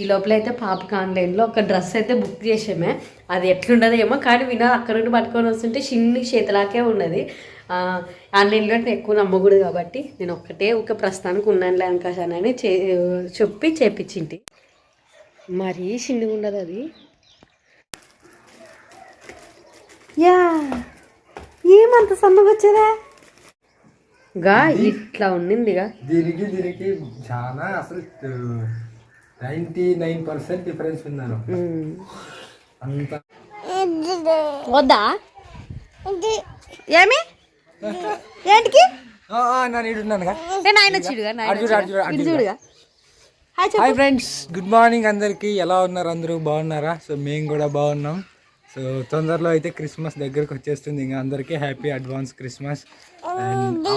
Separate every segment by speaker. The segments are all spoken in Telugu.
Speaker 1: ఈ లోపల అయితే పాపకి ఆన్లైన్లో ఒక డ్రెస్ అయితే బుక్ చేసామే. అది ఎట్లుండదేమో కానీ వినా అక్కడ నుండి పట్టుకొని వస్తుంటే చిన్ని చేతిలాకే ఉన్నది. ఆన్లైన్లో అంటే ఎక్కువ నమ్మకూడదు కాబట్టి నేను ఒక్కటే ఒక ప్రస్తుతానికి ఉన్నాను లేనకాశానని చే చెప్పి చేపించింటి. మరీ చిన్నగా ఉండదు అది. యా ఏమంత సన్నగా వచ్చేదా? గా ఇట్లా ఉండిందిగా.
Speaker 2: దీనికి దీనికి చాలా అసలు ninety nine percent difference
Speaker 1: um.
Speaker 2: అంత
Speaker 1: వద్దా? ఏమి? ఏంటికి?
Speaker 2: నేను ఇడున్నానుగా
Speaker 1: నేను ఆయన చూడుగా ఇటు. చూడుగా. హాయ్
Speaker 2: ఫ్రెండ్స్ గుడ్ మార్నింగ్ అందరికి. ఎలా ఉన్నారు అందరూ? బాగున్నారా? సో మేము కూడా బాగున్నాం. సో తొందరలో అయితే క్రిస్మస్ దగ్గరకు వచ్చేస్తుంది. ఇంకా అందరికీ హ్యాపీ అడ్వాన్స్ క్రిస్మస్. అండ్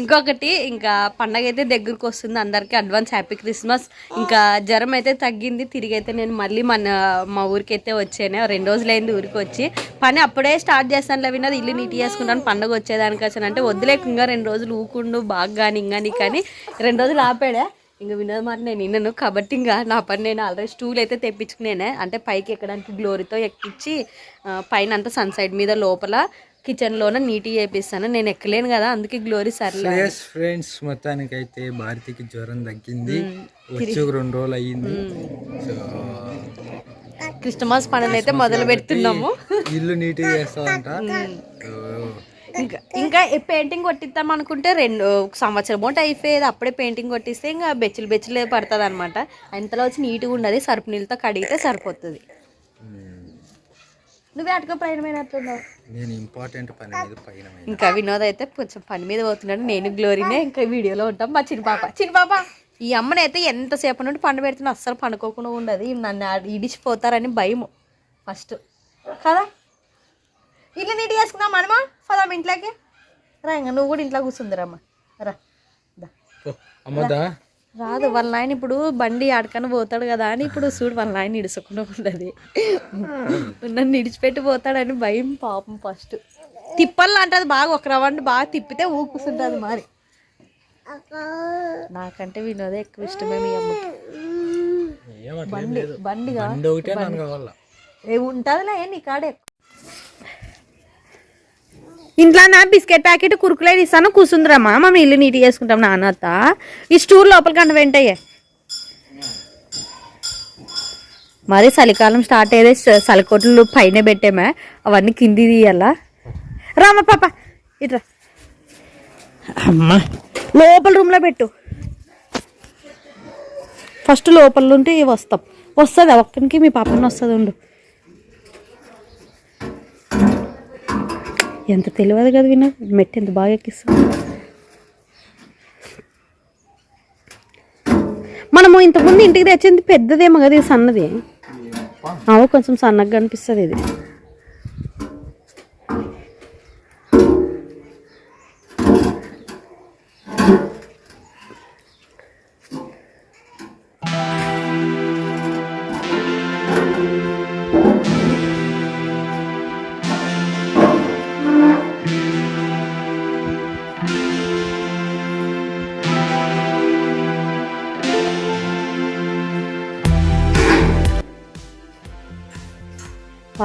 Speaker 1: ఇంకొకటి ఇంకా పండగ అయితే దగ్గరకు వస్తుంది. అందరికీ అడ్వాన్స్ హ్యాపీ క్రిస్మస్ ఇంకా జ్వరం అయితే తగ్గింది. తిరిగి అయితే నేను మళ్ళీ మన మా ఊరికి అయితే వచ్చాను రెండు రోజులు అయింది ఊరికి వచ్చి. పని అప్పుడే స్టార్ట్ చేస్తాను విన్నది ఇల్లు నీట్ చేసుకుంటాను. పండగ వచ్చేదానికి వచ్చాను. అంటే వద్దులేక ఇంకా రెండు రోజులు ఊకుండు బాగా కానీ ఇంకా నీ కానీ. రెండు రోజులు ఆపాడా? ఇంకా వినోద్ మాట నేను విన్నాను కాబట్టి ఇంకా నా పని నేను ఆల్రెడీ స్టూల్ అయితే తెప్పించుకునేనే. అంటే పైకి ఎక్కడానికి గ్లోరీతో ఎక్కించి పైన అంతా సన్ సైడ్ మీద లోపల కిచెన్లోన నీట్గా చేపిస్తాను. నేను ఎక్కలేను కదా అందుకే గ్లోరీ సర్లే
Speaker 2: ఫ్రెండ్స్ మొత్తానికి అయితే భారతికి జ్వరం తగ్గింది. వచ్చి రెండు రోజులు అయ్యింది.
Speaker 1: క్రిస్టమస్ పండుగ అయితే మొదలు పెడుతున్నాము
Speaker 2: ఇల్లు నీట్గా చేస్తామంట
Speaker 1: ఇంకా ఇంకా పెయింటింగ్ కొట్టిద్దాం అనుకుంటే రెండు ఒక సంవత్సరం పూట అయిపోయేది. అప్పుడే పెయింటింగ్ కొట్టిస్తే ఇంకా బెచ్చులు బెచ్చులే పడుతుంది అనమాట అంతలో వచ్చి నీట్గా ఉండదు సరుపు నీళ్ళతో కడిగితే సరిపోతుంది. నువ్వే అటుకో ప్రయాణమైనట్టున్నావు
Speaker 2: నేను ఇంపార్టెంట్ పని మీద పైన.
Speaker 1: ఇంకా వినోద్ అయితే కొంచెం పని మీద పోతున్నాడు. నేను గ్లోరీనే ఇంకా వీడియోలో ఉంటాం. మా చిన్న పాప. చిన్న పాప ఈ అమ్మని అయితే ఎంతసేపు నుండి పండు పెడుతున్నా అస్సలు పండుకోకుండా ఉండదు. నన్ను ఇడిచిపోతారని భయం ఫస్ట్ కదా? ఇల్లు నీట్ చేసుకుందాం మనమా. పదాం ఇంట్లోకి. రా ఇంకా నువ్వు కూడా ఇంట్లో కూర్చుందిరమ్మా. రా.
Speaker 2: అమ్మదా
Speaker 1: రాదు వాళ్ళ నాయన ఇప్పుడు బండి ఆడకని పోతాడు కదా అని ఇప్పుడు చూడు వాళ్ళ నాయన ఇడుచుకుండా ఉండదు నన్ను ఇడిచిపెట్టి పోతాడని భయం పాపం ఫస్ట్. తిప్పలు అంటది బాగా ఒక రౌండ్ బాగా తిప్పితే ఊకుస్తుంటుంది మరి. నాకంటే వినోదే ఎక్కువ ఇష్టమే మీ అమ్మకి. బండి బండిగా ఉంటుందిలే నీ కాడే. ఇంట్లో నా బిస్కెట్ ప్యాకెట్ కురుకులే ఇస్తాను కూసుందిరమ్మా. మేము ఇల్లు నీట్ చేసుకుంటాం నాన్నత ఈ స్టూర్ లోపలికి అంట వెంటయ్యే. మరి చలికాలం స్టార్ట్ అయ్యేది చలికోట్లు పైన పెట్టామే. అవన్నీ కింది తీయాలా? రామ పాప ఇట్రా. అమ్మా. లోపల రూమ్లో పెట్టు. ఫస్ట్ లోపల ఉంటే వస్తాం. వస్తుంది ఒక్కరికి మీ పాపని వస్తుంది ఉండు. ఎంత తెలియదు కదా విన. మెట్టి ఎంత బాగా ఎక్కిస్తుంది. మనము ఇంతకుముందు ఇంటికి తెచ్చింది పెద్దదేమో కదా ఇది సన్నది. అవు కొంచెం సన్నగా కనిపిస్తుంది ఇది.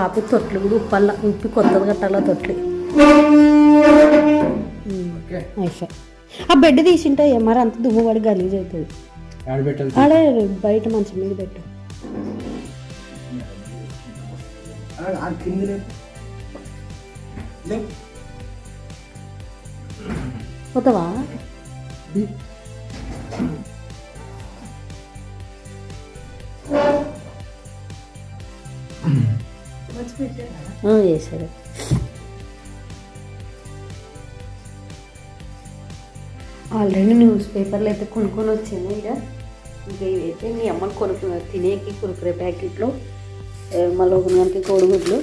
Speaker 1: పాప తొట్లు కూడా ఉప్పల్ల ఉప్పి కొత్తది కట్టాల తొట్లు. ఆ బెడ్ తీసింటే మరి అంత దుమ్ము పడి గలీజ్ అవుతుంది ఆడే బయట మంచం మీద పెట్టు. పోతావా? చేశారు. ఆల్రెడీ న్యూస్ పేపర్లు అయితే కొనుక్కొని వచ్చాను ఇక. ఇంకా ఇవైతే మీ అమ్మని కొనుక్కున్నారు తినేకి కురుకురే ప్యాకెట్లో మళ్ళీ ఒక గంటకి కోడిగుడ్లు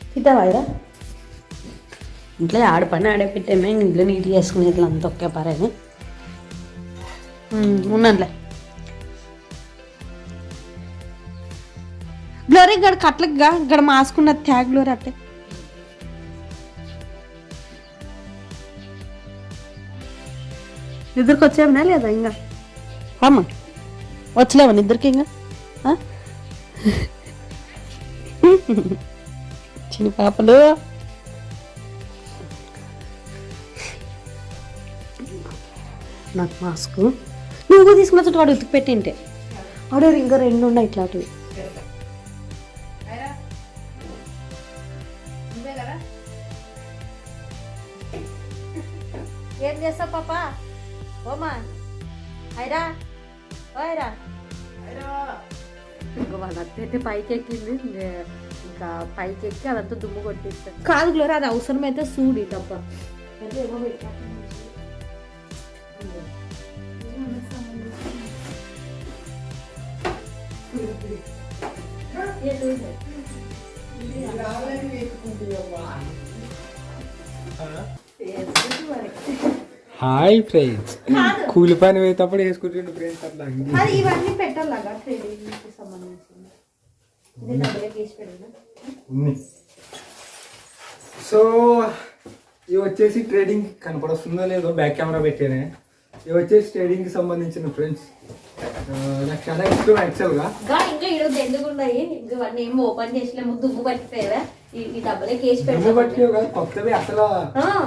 Speaker 1: తింటావా ఇరా ఇంట్లో ఆడ పని ఆడే పెట్టామే ఇంట్లో నీట్ చేసుకునే ఇట్లా అంత ఒకే పరని ఉన్నానులే గ్లోరీ గడ కట్లకి గడ మాసుకున్న త్యాగ్ గ్లోరీ అట్టే. నిద్రకు వచ్చామనా లేదా ఇంకా? అమ్మ వచ్చలేవా నిద్రకి ఇంకా? చిన్న పాపలు. నాకు మాస్క్. నువ్వు తీసుకున్న వాడు ఉతికి పెట్టింటే ఆడ ఇంకా రెండు ఉన్నాయి ఇట్లాంటివి. ఏం చేస్తావు పాప? ఓమా. అయిరా ఓయరా ఇంకా వాళ్ళ అత్త అయితే పైకి ఎక్కింది ఇంక- పైకి ఎక్కి అదంతా దుమ్ము కొట్టిస్తారు కాదు గ్లోరా అది అవసరం అయితే సూడి డబ్బా అయితే ఏమో పెట్టా.
Speaker 2: హాయ్ ఫ్రెండ్స్ కూలి పని పోయేటప్పుడు వేసుకుంటుండే ఫ్రెండ్స్ అట్లా అంగి.
Speaker 1: అది ఇవన్నీ పెట్టాలగా ట్రేడింగ్కి సంబంధించింది. ఇది డబ్బులకి వేసి పెట్టినా?
Speaker 2: ఉంది. సో ఇవి వచ్చేసి ట్రేడింగ్ కనపడొస్తుందో లేదో బ్యాక్ కెమెరా పెట్టానే. ఇవి వచ్చేసి ట్రేడింగ్కి సంబంధించిన ఫ్రెండ్స్ నాకు చాలా ఇష్టం యాక్చువల్గా
Speaker 1: ఇంకా ఇంకా ఈరోజు ఎందుకు ఉన్నాయి? ఇంకా ఇవన్నీ ఏం ఓపెన్ చేసలేము దుమ్ము పట్టిపోయావా ఈ వేసి
Speaker 2: దుమ్ము బట్టి
Speaker 1: పెట్టాలి
Speaker 2: కాదు కొత్తవి. అసలు.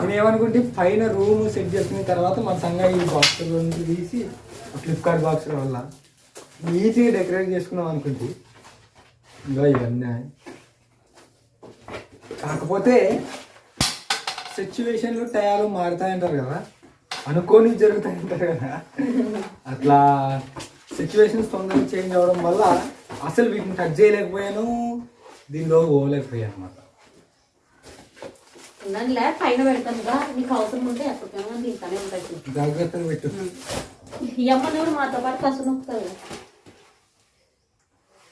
Speaker 2: నేను ఏమనుకుంటే పైన రూమ్ సెట్ చేసుకున్న తర్వాత మన సంగా ఈ బాక్స్ నుంచి తీసి ఫ్లిప్కార్ట్ బాక్స్ వల్ల ఈజీగా డెకరేట్ చేసుకున్నాం అనుకుంటే ఇంకా ఇవన్నీ. కాకపోతే సిచ్యువేషన్లు టయాలు మారుతాయంటారు కదా. అనుకోని జరుగుతాయంటారు కదా. అట్లా సిచ్యువేషన్స్ తొందరగా చేంజ్ అవ్వడం వల్ల అసలు వీటిని కట్ చేయలేకపోయాను దీనిలో పోలేకపోయాను అనమాట జాగ్రత్తగా పెట్టు.
Speaker 1: ఈ అమ్మని కూడా మాతో పాటు కసు నొక్కుతుంది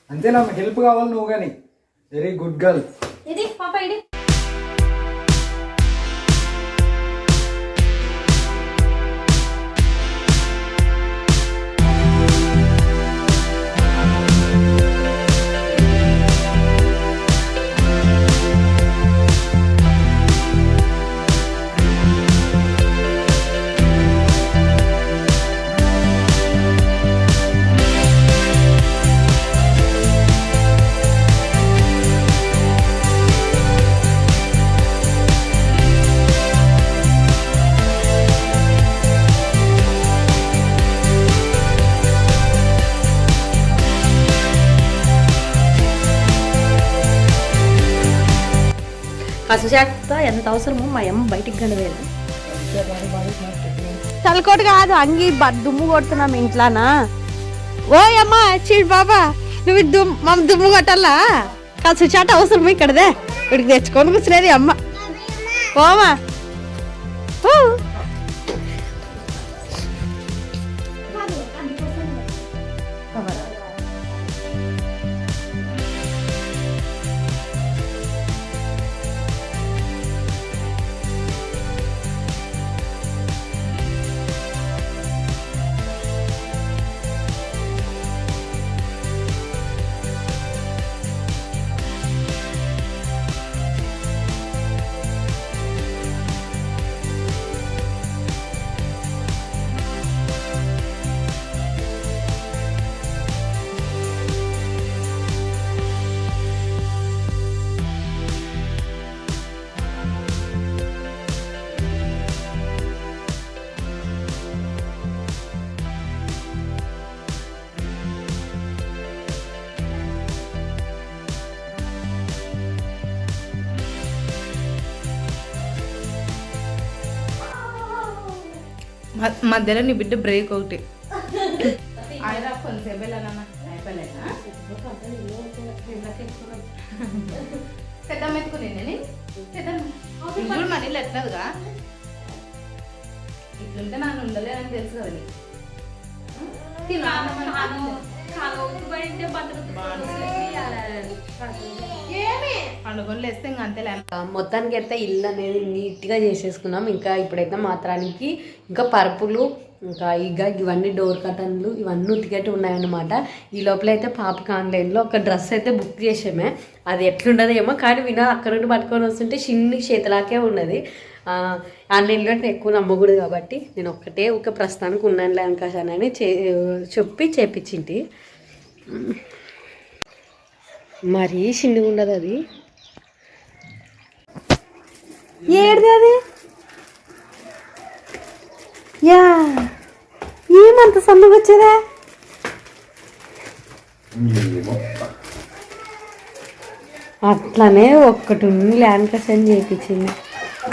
Speaker 2: అంతే నాకు హెల్ప్ కావాలి నువ్వు కానీ. వెరీ గుడ్ గర్ల్
Speaker 1: కసుచాక్త ఎంత అవసరమో మా అమ్మ బయటికి గడవేది తలకోట కాదు అంగి బ- దుమ్ము కొడుతున్నాం ఇంట్లోనా? ఓ అమ్మ చీడు బాబా నువ్వు దుమ్ మమ్మ దుమ్ము కొట్టాలా? కసు చాట అవసరం ఇక్కడదే. ఇక్కడికి తెచ్చుకొని కూర్చునేది అమ్మ. ఓమా ఓ.
Speaker 3: మధ్యలో నీ బిడ్డ బ్రేక్ ఒకటి పెద్ద కొంతసేపు వెళ్ళానమ్మా అయిపోలేదా పెద్దమ్మ మనీ ఎట్లదుగా ఇట్లుంటే నన్ను ఉండలేదని తెలుసు కదా నీకు. తినాలమ్మా. పండుగలు వేస్తే ఇంకా అంతేలే
Speaker 1: మొత్తానికి అయితే ఇల్లు అనేది నీట్గా చేసేసుకున్నాం. ఇంకా ఇప్పుడైతే మాత్రానికి ఇంకా పరుపులు ఇంకా ఇక ఇవన్నీ డోర్ కటన్లు ఇవన్నీ ఉతికేటి ఉన్నాయన్నమాట. ఈ లోపల అయితే పాపకి ఆన్లైన్లో ఒక డ్రెస్ అయితే బుక్ చేసామే అది ఎట్లుండదేమో కానీ వినా అక్కడ నుండి పట్టుకొని వస్తుంటే చిన్ని చేతిలాకే ఉన్నది. ఆన్లైన్లో ఎక్కువ నమ్మకూడదు కాబట్టి నేను ఒక్కటే ఒక ప్రస్తుతానికి ఉన్నాను లేనకాశానని చే చెప్పి చేపించింది మరీ చిన్నగా ఉండదు అది. ఏడిది అది? యా. ఏమంత సన్నగా వచ్చేదా? అట్లనే ఒక్కటి ఉంది ల్యాండ్ కషన్ చేయించింది.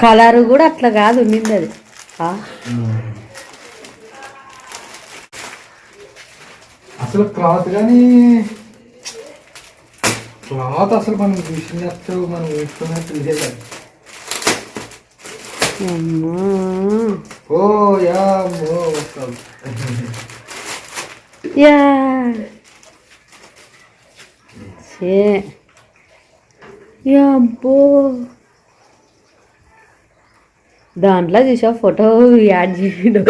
Speaker 1: కలర్ కూడా అట్లా కాదు ఉండింది అది. ఆ,
Speaker 2: అసలు క్లాత్ కానీ క్లాత్ అసలు మనం చూసినట్టు మనం వేసుకున్నట్టు లేదు. ఓ యా మో వస్తాం
Speaker 1: యా. సే యా దాంట్లో చూసా ఫోటో యాడ్ చేయడం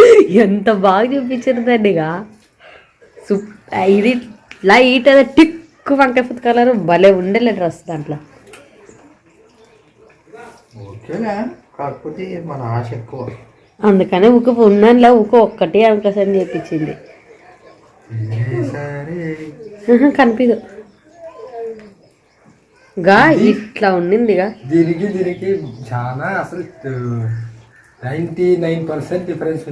Speaker 1: ఎంత బాగా చూపించారు దాన్నిగా సూప్ ఇది లైట్ అదే టిక్ వంకాయ కలర్. భలే ఉండలే డ్రెస్ దాంట్లో.
Speaker 2: ఓకేనా? కాకపోతే మన ఆశ ఎక్కువ.
Speaker 1: అందుకనే ఊక ఉన్నానులే ఊక ఒక్కటి అవకాశం చేపించింది.
Speaker 2: సరే.
Speaker 1: కనిపించదు గా ఇట్లా ఉండిందిగా.
Speaker 2: దీనికి దీనికి చాలా అసలు నైంటీ నైన్ పర్సెంట్ డిఫరెన్స్.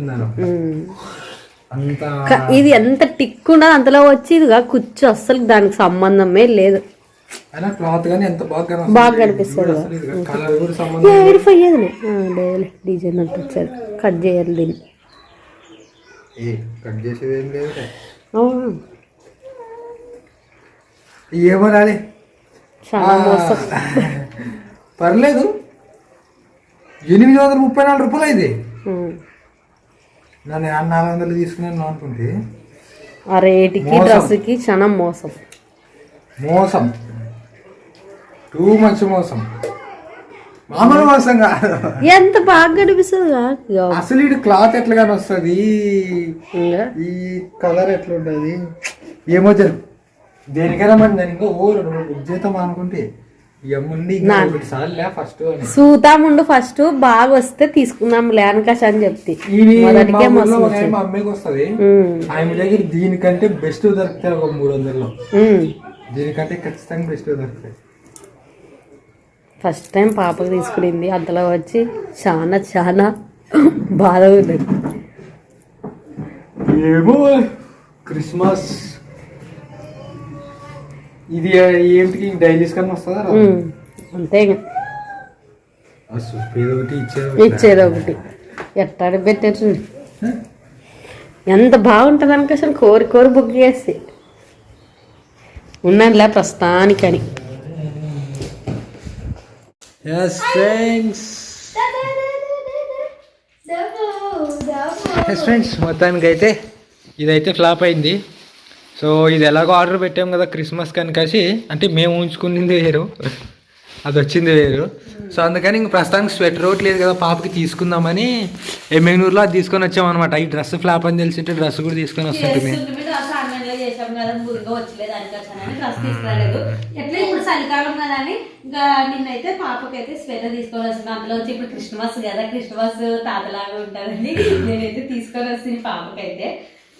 Speaker 2: అంత
Speaker 1: క- ఇది ఎంత టిక్ ఉండదు అంతలో వచ్చి ఇదిగా కుచ్చు అస్సలు దానికి సంబంధమే లేదు.
Speaker 2: అయినా క్లాత్ కానీ ఎంత బాగా
Speaker 1: కనిపిస్తుంది. డిజైన్ అంత వచ్చారు కట్ చేయాలి దీన్ని.
Speaker 2: కట్ చేసేది ఏం. ఏమో రాలే.
Speaker 1: చాలా మోసం.
Speaker 2: పర్లేదు. ఎనిమిది వందల ముప్పై నాలుగు రూపాయలు అయింది.
Speaker 1: ఉమ్.
Speaker 2: నన్ను నాలుగు వందలు తీసుకున్నాను అనుకుంటే
Speaker 1: ఆ రేటుకి. డ్రెస్కి చాలా మోసం.
Speaker 2: మోసం. టూ మచ్ మోసం. మామూలు మోసం కాదు.
Speaker 1: ఎంత బాగా కనిపిస్తుంది
Speaker 2: అసలు ఇది క్లాత్ ఎట్లా కానీ వస్తుంది ఈ కలర్ ఎట్లా ఉంటుంది ఏమో జరు. దేనికైనా మరి నేను ఇంకా ఓ చేద్దాం అనుకుంటే
Speaker 1: సూతాముండు ఫస్ట్ బాగా వస్తే తీసుకుందాం లేనకాశ అని చెప్తే.
Speaker 2: అమ్మాయికి వస్తుంది. ఆమె దగ్గర దీనికంటే బెస్ట్ దొరుకుతాయి ఒక మూడు వందల్లో. దీనికంటే ఖచ్చితంగా బెస్ట్ దొరుకుతాయి.
Speaker 1: ఫస్ట్ టైం పాపకు తీసుకునింది. అంతలో వచ్చి చాలా చాలా బాధ ఉంది.
Speaker 2: ఏమో క్రిస్మస్. ఇది ఏంటికి? డైలీస్ కన్నా వస్తుందా.
Speaker 1: అంతే
Speaker 2: ఇచ్చేది
Speaker 1: ఇచ్చేది ఒకటి. ఎట్టాడు పెట్టారు చూడు ఎంత బాగుంటుంది అనుకో అసలు కోరి కోరి బుక్ చేసి ఉన్నానులే ప్రస్తుతానికని.
Speaker 2: ఎస్ ఫ్రెండ్స్ ఎస్ ఫ్రెండ్స్ మొత్తానికి అయితే ఇదైతే ఫ్లాప్ అయింది. సో ఇది ఎలాగో ఆర్డర్ పెట్టాం కదా క్రిస్మస్ కనుకసి అంటే మేము ఉంచుకునింది వేరు. అది వచ్చింది వేరు. సో అందుకని ఇంక ప్రస్తుతానికి స్వెటర్ ఒకటి లేదు కదా పాపకి తీసుకుందామని ఎమ్మెగనూరులో అది తీసుకొని వచ్చామన్నమాట. ఈ డ్రెస్ ఫ్లాప్ అని తెలిసింటే డ్రెస్ కూడా తీసుకొని వస్తుంటుంది
Speaker 1: ఆన్లైన్లో చేసాం కదా బుర్గా వచ్చలేదు అనుకోవచ్చానని డ్రెస్ తీసుకురాలేదు ఎట్లా ఇప్పుడు చలికాలం కదా అని ఇంకా నిన్నైతే పాపకైతే స్వెటర్ తీసుకొని వస్తుంది అందులో వచ్చి ఇప్పుడు క్రిస్మస్ కదా క్రిస్మస్ తాతలాగా ఉంటుందని నేనైతే తీసుకొని వస్తుంది పాపకైతే.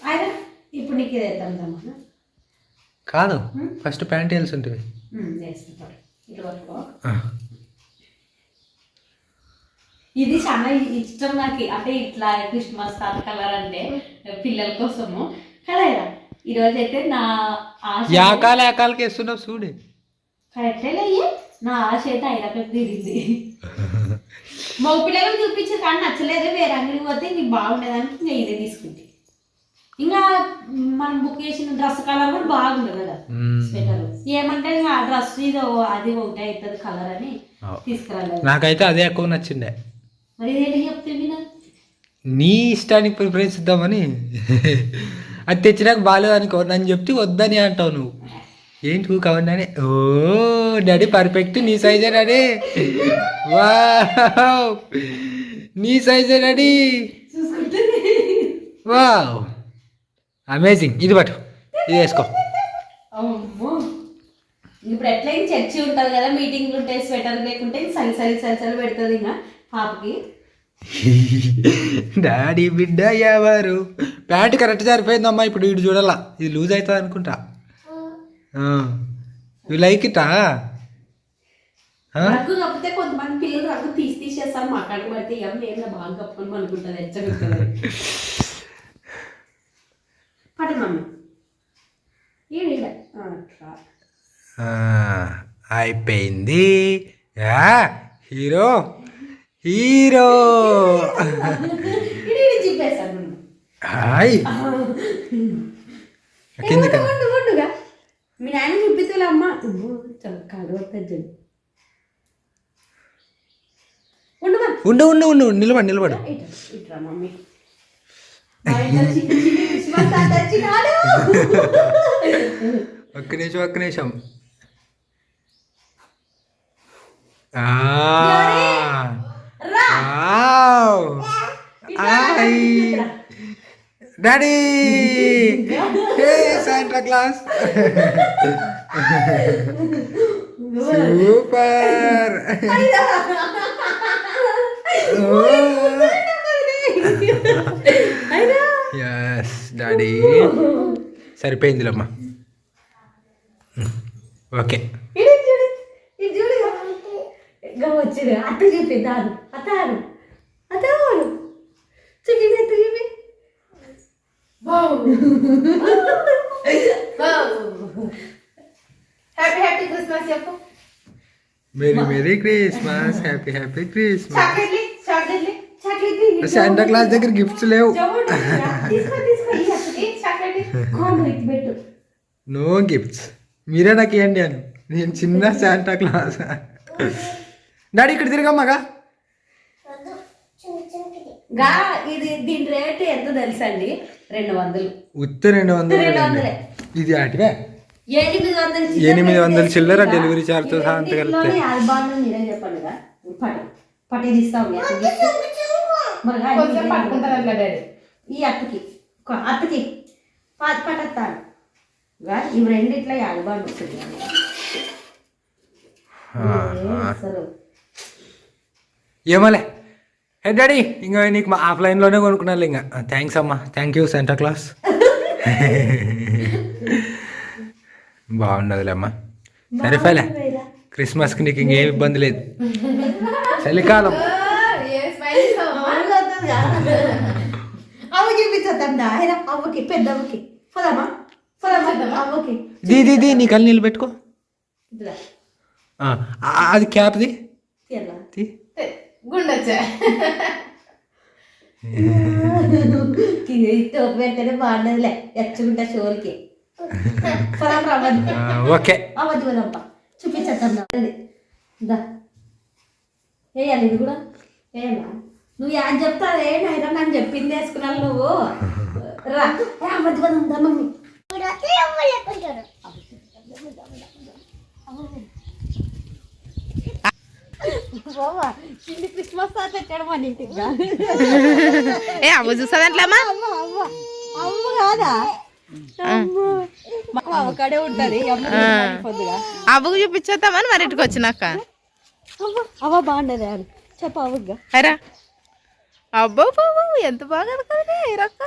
Speaker 1: ఆయన ఇప్పుడు నీకు ఇది వేద్దాం
Speaker 2: కాదు ఫస్ట్ ప్యాంట్ వేయాల్సి ఉంటుంది
Speaker 1: ఇది చాలా ఇష్టం నాకు. అంటే ఇట్లా క్రిస్మస్ తాత కలర్ అంటే పిల్లల కోసము. కదా ఈరోజు అయితే నా ఆశ
Speaker 2: యాకాల యాకాలకి వేస్తున్నావు చూడు.
Speaker 1: కరెక్టే నా ఆశ అయితే ఐరకకు తీరింది మా పిల్లలకు చూపించే కానీ నచ్చలేదు వేరే అంగడికి పోతే ఇంక బాగుండేదానికి ఇంకా ఇదే తీసుకుంటే ఇంకా మనం బుక్ చేసిన డ్రెస్ కలర్ కూడా బాగుంది కదా స్వెటర్. ఏమంటే ఆ డ్రెస్ ఇది అది ఒకటే అవుతుంది కలర్ అని తీసుకురాలేదు.
Speaker 2: నాకైతే అదే ఎక్కువ నచ్చిండే.
Speaker 1: మరి ఇదేంటి చెప్తే
Speaker 2: నీ ఇష్టానికి ప్రిఫరెన్స్ ఇద్దామని. అది తెచ్చినాక బాగాలేదు అనుకో నన్ను చెప్తే వద్దని అంటావు నువ్వు. ఏంటి నువ్వు కావండి ఓ డాడీ పర్ఫెక్ట్ నీ సైజే డాడీ. వా నీ సైజే డాడీ. వా అమేజింగ్ ఇది పట్టు. ఇది వేసుకో.
Speaker 1: ఇప్పుడు ఎట్లయినా చర్చి ఉంటుంది కదా మీటింగ్లు ఉంటాయి స్వెటర్ లేకుంటే సరి సరి సరి సరి పెడుతుంది ఇంకా పాపకి.
Speaker 2: డాడీ బిడ్డ ఎవరు? ప్యాంట్ కరెక్ట్ సరిపోయిందమ్మా ఇప్పుడు ఇటు చూడాలా. ఇది లూజ్ అవుతుంది అనుకుంటా. యు లైక్ ఇటా
Speaker 1: రగ్గు కప్పితే కొంతమంది పిల్లలు రగ్గు తీసి తీసేస్తారు మాట్లాడి పడితే ఇక మేము బాగా కప్పుకొని అనుకుంటుంది ఎచ్చగుంటుంది పడ మమ్మీ. ఈడ ఈడ. ఆ, అట్లా.
Speaker 2: అయిపోయింది. Yeah hero. హీరో. హాయ్.
Speaker 1: ఉండుగా మీ నాయన చూపిస్తులే అమ్మ? కడవద్దు ఉండు
Speaker 2: ఉండు. ఉండు నిలబడు నిలబడు. ఒక్క నిమిషం ఒక్క నిమిషం. ఆ.
Speaker 1: రా
Speaker 2: wow. Hi daddy hey Santa Claus super
Speaker 1: అయినా
Speaker 2: ఎస్ డాడీ సరిపోయిందిలమ్మా ఓకే
Speaker 1: ఇడు చూడు ఇది చూడు ఇంకా వచ్చింది అత్త చెప్పి దాను అత్త ఆడు అత్త ఆడు చూపి అత్త చూపి
Speaker 3: హ్యాపీ హ్యాపీ క్రిస్మస్ చెప్పు.
Speaker 2: Merry merry Christmas happy happy Christmas
Speaker 3: చాక్లెట్లీ చాక్లెట్లీ
Speaker 1: చాక్లెట్
Speaker 2: శాంటా క్లాస్ దగ్గర గిఫ్ట్స్ లేవు.
Speaker 1: తీసుకో తీసుకో ఈ అత్త.
Speaker 3: ఈ చాక్లెట్లీ
Speaker 1: కాను ఇటు పెట్టు.
Speaker 2: నో గిఫ్ట్స్ మీరే నాకు ఇవ్వండి అని. నేను చిన్న శాంటా క్లాస్ డాడీ ఇక్కడ తిరగమ్మగా
Speaker 1: గా. ఇది దీని రేట్ ఎంత తెలుసండి? రెండు వందలు.
Speaker 2: ఉత్త రెండు వందలు
Speaker 1: రెండు. వందలే.
Speaker 2: ఇది అటువే
Speaker 1: ఎనిమిది వందలు
Speaker 2: ఎనిమిది వందల చిల్లర డెలివరీ ఛార్జ్తో సహా అంత కలిపితే.
Speaker 1: ఆల్బాన్ మీరే చెప్పండి కదా పట్టి పట్టి తీస్తాం ఈ అత్తకి. మరి గా
Speaker 3: కొంచెం
Speaker 1: ఇది-
Speaker 3: పట్టుకుంటారు అట్లా డాడీ?
Speaker 1: ఈ అత్తకి కొ- అత్తకి ప- పట్టేస్తాను. గా ఇవి రెండిట్లో ఆల్బాన్ వస్తుంది. అసలు.
Speaker 2: ఏమోలే? హే డాడీ ఇంకా నీకు మా ఆఫ్లైన్లోనే కొనుక్కున్నాను ఇంకా థ్యాంక్స్ అమ్మా. థ్యాంక్ యూ సెంటా క్లాస్ బాగుండదులే అమ్మా. సరిపోలే క్రిస్మస్కి నీకు ఇంకేం ఇబ్బంది లేదు. చలికాలం.
Speaker 1: అవ్వకి
Speaker 2: దీ దీ దీ నీ కళ్ళు ఆ, అది క్యాప్ది? తీ.
Speaker 3: గుండొచ్చా
Speaker 1: టోపు పెడితేనే బాగుండదులే ఎచ్చుకుంటా షోల్కి పొలం రవ్వద్దు
Speaker 2: ఆ, ఓకే
Speaker 1: అవ్వద్దు కదమ్మా చూపించద్దా దా వేయాలి ఇది కూడా వేయాలా నువ్వు యాడ్ చెప్తావు ఏ నైనా నన్ను చెప్పింది వేసుకున్నాను నువ్వు రా ఏ అవ్వద్దు కదమ్మా మమ్మీ క్రిస్మస్ తాత తెచ్చాడు మన ఇంటికి రా.
Speaker 3: ఏ అవ్వ
Speaker 1: అమ్మ అమ్మ అమ్మ కాదా? అవకాడే ఉంటది
Speaker 3: అవ్వకు చూపించేద్దామని మరి ఇంటికి వచ్చినాక.
Speaker 1: అవ్వ అవ్వ బాగుండదు అని. చెప్పు అవ్వగా
Speaker 3: అరా. అబ్బో బాబు ఎంత బాగా కదా రక్క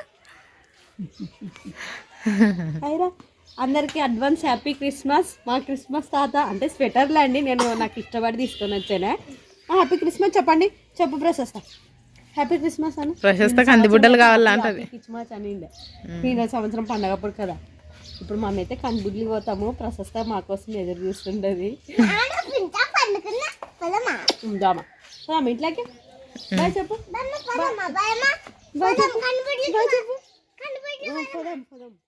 Speaker 1: అయిరా అందరికీ అడ్వాన్స్ హ్యాపీ క్రిస్మస్ మా క్రిస్మస్ తాత అంటే స్వెటర్లు అండి నేను నాకు ఇష్టపడి తీసుకొని వచ్చానే హ్యాపీ క్రిస్మస్ చెప్పండి చెప్పు ప్రశస్త హ్యాపీ క్రిస్మస్ అని
Speaker 3: ప్రశస్త కంది బుడ్డలు కావాలా అంటది
Speaker 1: క్రిస్మస్ అనిండే ఈయన సంవత్సరం పండగ అప్పుడు కదా ఇప్పుడు మేమైతే కందిబుడ్లు పోతాము ప్రశస్త మా కోసం ఎదురు చూస్తుండదు ఉందామా పోదామా ఇంట్లోకి చెప్పు బాయ్ చెప్పు బాయ్ చెప్పు పోదాం పోదాం